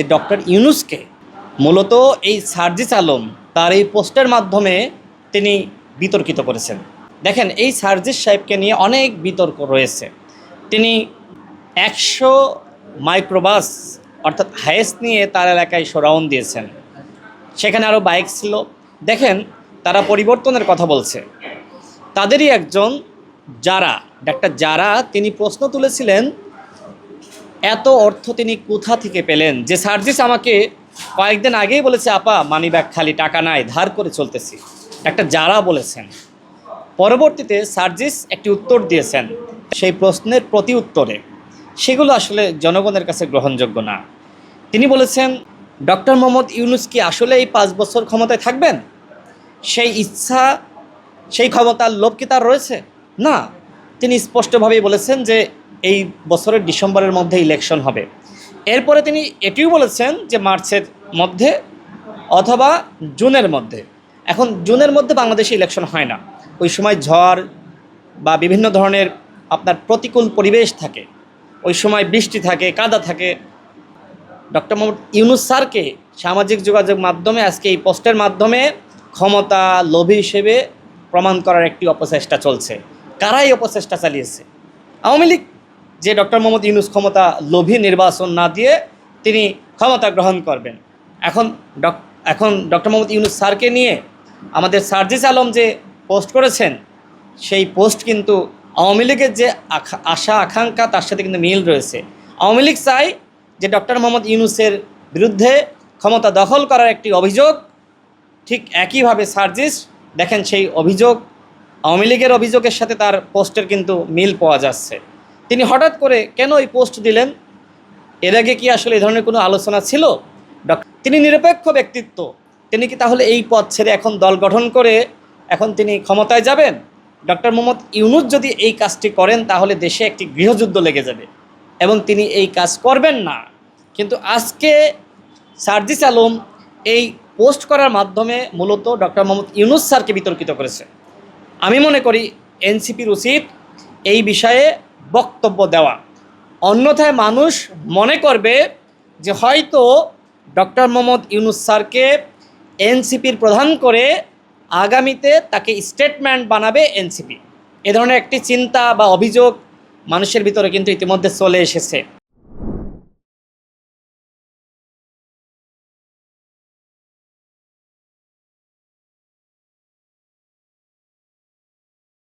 যে ডক্টর ইউনুসকে মূলত এই সার্জিস আলম তার এই পোস্টের মাধ্যমে তিনি বিতর্কিত করেছেন। দেখেন, এই সার্জিস সাহেবকে নিয়ে অনেক বিতর্ক রয়েছে। তিনি একশো মাইক্রোবাস অর্থাৎ হায়েস্ট নিয়ে তার এলাকায় শোরাউন দিয়েছেন। সেখানে আরও বাইক ছিল। দেখেন, তারা পরিবর্তনের কথা বলছে। তাদেরই একজন যারা, ডাক্তার যারা, তিনি প্রশ্ন তুলেছিলেন এত অর্থ তিনি কোথা থেকে পেলেন? যে সার্জিস আমাকে কয়েকদিন আগেই বলেছে, আপা মানি ব্যাগ খালি, টাকা নাই, ধার করে চলতেছি। একটা যারা বলেছেন। পরবর্তীতে সার্জিস একটি উত্তর দিয়েছেন। সেই প্রশ্নের প্রতি উত্তরে, সেগুলো আসলে জনগণের কাছে গ্রহণযোগ্য না। তিনি বলেছেন, ডক্টর মোহাম্মদ ইউনুস কি আসলে এই পাঁচ বছর ক্ষমতায় থাকবেন? সেই ইচ্ছা, সেই ক্ষমতার লোভ কি তার রয়েছে? না। তিনি স্পষ্টভাবেই বলেছেন যে এই বছরের ডিসেম্বরের মধ্যে ইলেকশন হবে। এরপরে তিনি এটিও বলেছেন যে মার্চের মধ্যে অথবা জুনের মধ্যে। এখন জুনের মধ্যে বাংলাদেশে ইলেকশন হয় না। ওই সময় ঝড় বা বিভিন্ন ধরনের আপনার প্রতিকূল পরিবেশ থাকে। ওই সময় বৃষ্টি থাকে, কাদা থাকে। ডক্টর মোহাম্মদ ইউনুস স্যারকে সামাজিক যোগাযোগ মাধ্যমে আজকে এই পোস্টের মাধ্যমে ক্ষমতা, লোভী হিসেবে প্রমাণ করার একটি অপচেষ্টা চলছে। কারাই অপচেষ্টা চালিয়েছে? আওয়ামী লীগ যে ডক্টর মোহাম্মদ ইউনুস ক্ষমতা লোভী নির্বাচন না দিয়ে তিনি ক্ষমতা গ্রহণ করবেন। এখন ডক, এখন ডক্টর মোহাম্মদ ইউনুস স্যারকে নিয়ে আমাদের সার্জিস আলম যে পোস্ট করেছেন, সেই পোস্ট কিন্তু আওয়ামী লীগের যে আশা, আকাঙ্ক্ষা, তার সাথে কিন্তু মিল রয়েছে। আওয়ামী লীগ চাই যে ডক্টর মোহাম্মদ ইউনুসের বিরুদ্ধে ক্ষমতা দখল করার একটি অভিযোগ, ঠিক একইভাবে সার্জিস দেখেন সেই অভিযোগ, আওয়ামী লীগের অভিযোগের সাথে তার পোস্টের কিন্তু মিল পাওয়া যাচ্ছে। তিনি হঠাৎ করে কেন এই পোস্ট দিলেন? এর আগে কি আসলে এই ধরনের কোনো আলোচনা ছিল? তিনি নিরপেক্ষ ব্যক্তিত্ব। তিনি কি তাহলে এই পদ ছেড়ে এখন দল গঠন করে এখন তিনি ক্ষমতায় যাবেন? ডক্টর মোহাম্মদ ইউনুস যদি এই কাজটি করেন, তাহলে দেশে একটি গৃহযুদ্ধ লেগে যাবে এবং তিনি এই কাজ করবেন না। কিন্তু আজকে সার্জিস আলম এই পোস্ট করার মাধ্যমে মূলত ডক্টর মোহাম্মদ ইউনুস স্যারকে বিতর্কিত করেছে। আমি মনে করি এনসিপির উচিত এই বিষয়ে বক্তব্য দেওয়া। অন্যথায় মানুষ মনে করবে যে হয়তো ডক্টর মোহাম্মদ ইউনুস স্যারকে এনসিপির প্রধান করে আগামীতে তাকে স্টেটমেন্ট বানাবে এনসিপি। এ ধরনের একটি চিন্তা বা অভিযোগ মানুষের ভিতরে কিন্তু ইতিমধ্যে চলে এসেছে।